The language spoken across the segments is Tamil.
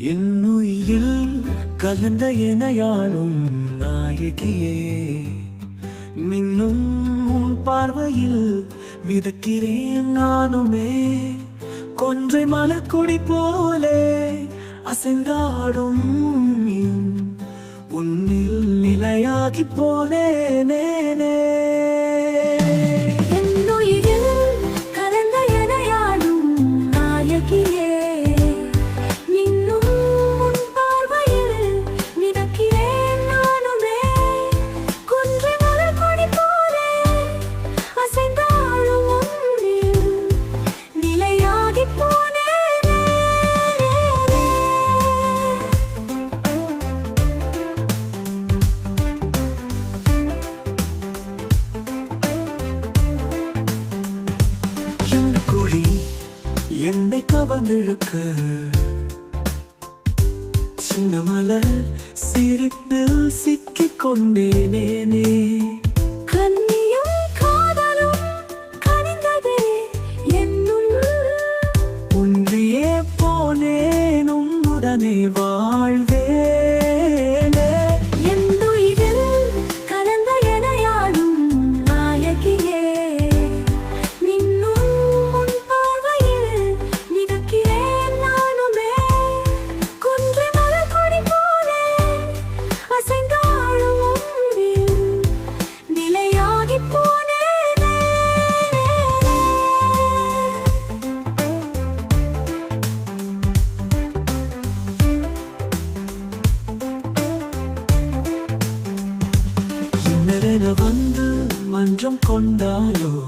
என்னுயில் கலந்த எனையாளும் நாயகியே. மின்னும் உன் பார்வையில் விதக்கிறேன் நானுமே. கொன்றை மலக்குடி போலே அசைந்தாடும். உன்னில் நிலையாகி போனேனே. என்னை கவர்ந்திழுக்க. சின்ன மலர் சிரிப்பில் சிக்கிக் கொண்டேனேனே மன்றம் கொண்டாயோ?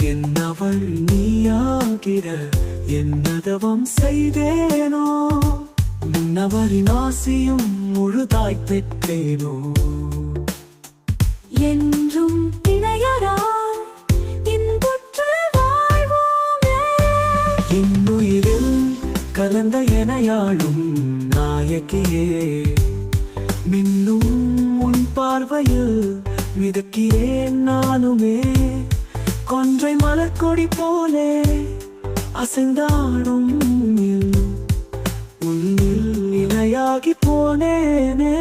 என்னவள் நீயாகிற? என்னதவம் செய்தேனோ? முன்னவரின் ஆசியும் முழுதாய் பெற்றேனோ? என்றும் வாழ்வோமே. இன்னுயிரில் கலந்த எனையாளும் நாயகியே மின்னும் பார்வையில் விதக்கிறேன் நானுமே. கொன்றை மலர்கொடி போலே அசைந்தாடும் உன்னில் இணையாகி போனேனே.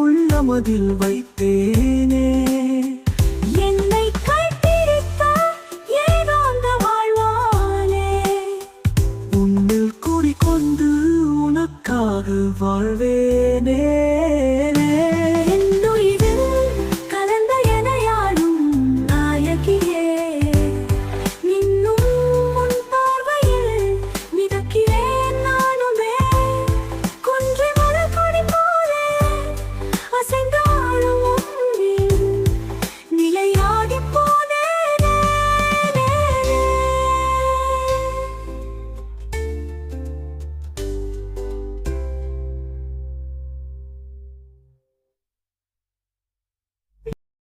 உள்ளமதில் வைத்தேனே. என்னை கட்டிருத்த ஏகாந்த வாழ்வானே. உன்னில் வாழ்வேனே.